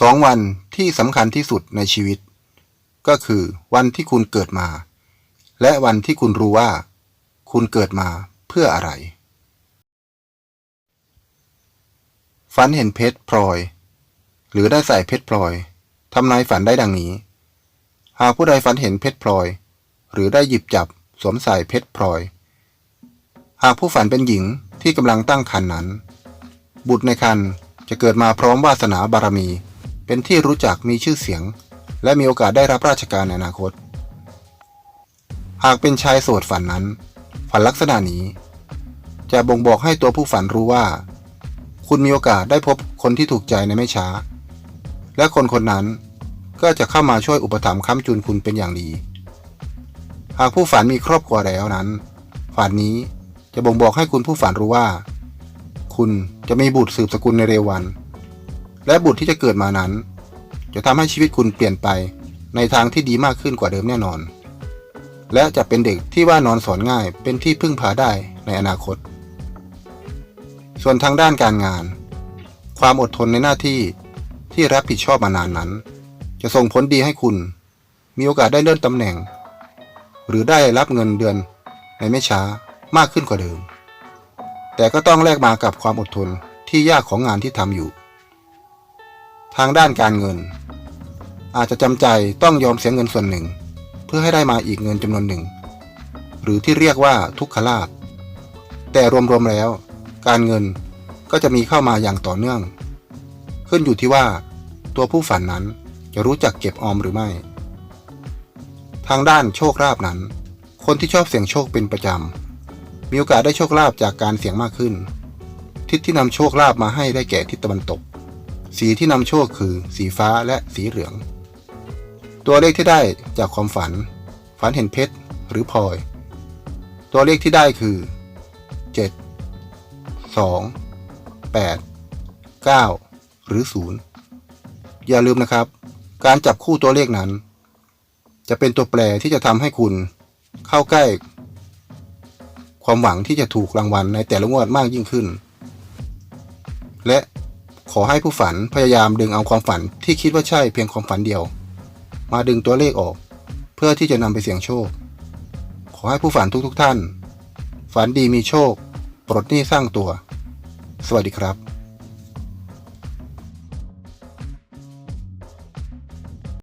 สองวันที่สำคัญที่สุดในชีวิต ก็คือวันที่คุณเกิดมา และวันที่คุณรู้ว่า คุณเกิดมาเพื่ออะไร ฝันเห็นเพชรพลอย หรือได้ใส่เพชรพลอยทำนายฝันได้ดังนี้ หากผู้ใดฝันเห็นเพชรพลอย หรือได้หยิบจับสวมใส่เพชรพลอย หากผู้ฝันเป็นหญิงที่กำลังตั้งครรภ์นั้น บุตรในครรภ์จะเกิดมาพร้อมวาสนาบารมี เป็นที่รู้จักมีชื่อเสียง และมีโอกาสได้รับราชการในอนาคต หากเป็นชายโสดฝันนั้น ฝันลักษณะนี้ จะบ่งบอกให้ตัวผู้ฝันรู้ว่า คุณมีโอกาสได้พบคนที่ถูกใจในไม่ช้า และคนคนนั้นก็จะเข้ามาช่วยอุปถัมภ์ค้ำจุนคุณเป็นอย่างดี หากผู้ฝันมีครอบครัวแล้วนั้น ฝันนี้จะบ่งบอกให้คุณผู้ฝันรู้ว่า คุณจะมีบุตรสืบสกุลในเร็ววัน และบุตรที่จะเกิดมานั้น จะทำให้ชีวิตคุณเปลี่ยนไปในทางที่ดีมากขึ้นกว่าเดิมแน่นอน และจะเป็นเด็กที่ว่านอนสอนง่ายเป็นที่พึ่งพาได้ในอนาคต ส่วนทางด้านการงาน ความอดทนในหน้าที่ที่รับผิดชอบมานานนั้น จะส่งผลดีให้คุณ มีโอกาสได้เลื่อนตำแหน่ง หรือได้รับเงินเดือนในไม่ช้ามากขึ้นกว่าเดิม แต่ก็ต้องแลกมากับความอดทนที่ยากของงานที่ทำอยู่ ทางด้านการเงิน อาจจะจำใจต้องยอมเสียเงินส่วนหนึ่ง เพื่อให้ได้มาอีกเงินจำนวนหนึ่ง หรือที่เรียกว่าทุกขลาภแต่รวมๆแล้ว การเงินก็จะมีเข้ามาอย่างต่อเนื่อง ขึ้นอยู่ที่ว่า ตัวผู้ฝันนั้นจะรู้จักเก็บออมหรือไม่ ทางด้านโชคลาภนั้น คนที่ชอบเสี่ยงโชคเป็นประจำมีโอกาสได้โชคลาภจากการเสี่ยงมากขึ้น ทิศที่นำโชคลาภมาให้ได้แก่ทิศตะวันตก สีที่นำโชคคือสีฟ้าและสีเหลือง ตัวเลขที่ได้จากความฝัน ฝันเห็นเพชรหรือพลอย ตัวเลขที่ได้คือ 7 2 8 9 หรือ 0 อย่าลืมนะครับ การจับคู่ตัวเลขนั้น จะเป็นตัวแปรที่จะทำให้คุณเข้าใกล้ ความหวังที่จะถูกรางวัลในแต่ละงวดมากยิ่งขึ้น และ ขอให้ผู้ฝันพยายามดึงเอาความฝันที่คิดว่าใช่เพียงความฝันเดียว มาดึงตัวเลขออก เพื่อที่จะนำไปเสี่ยงโชค ขอให้ผู้ฝันทุกๆทท่าน ฝันดีมีโชค ปลดหนี้สร้างตัว สวัสดีครับ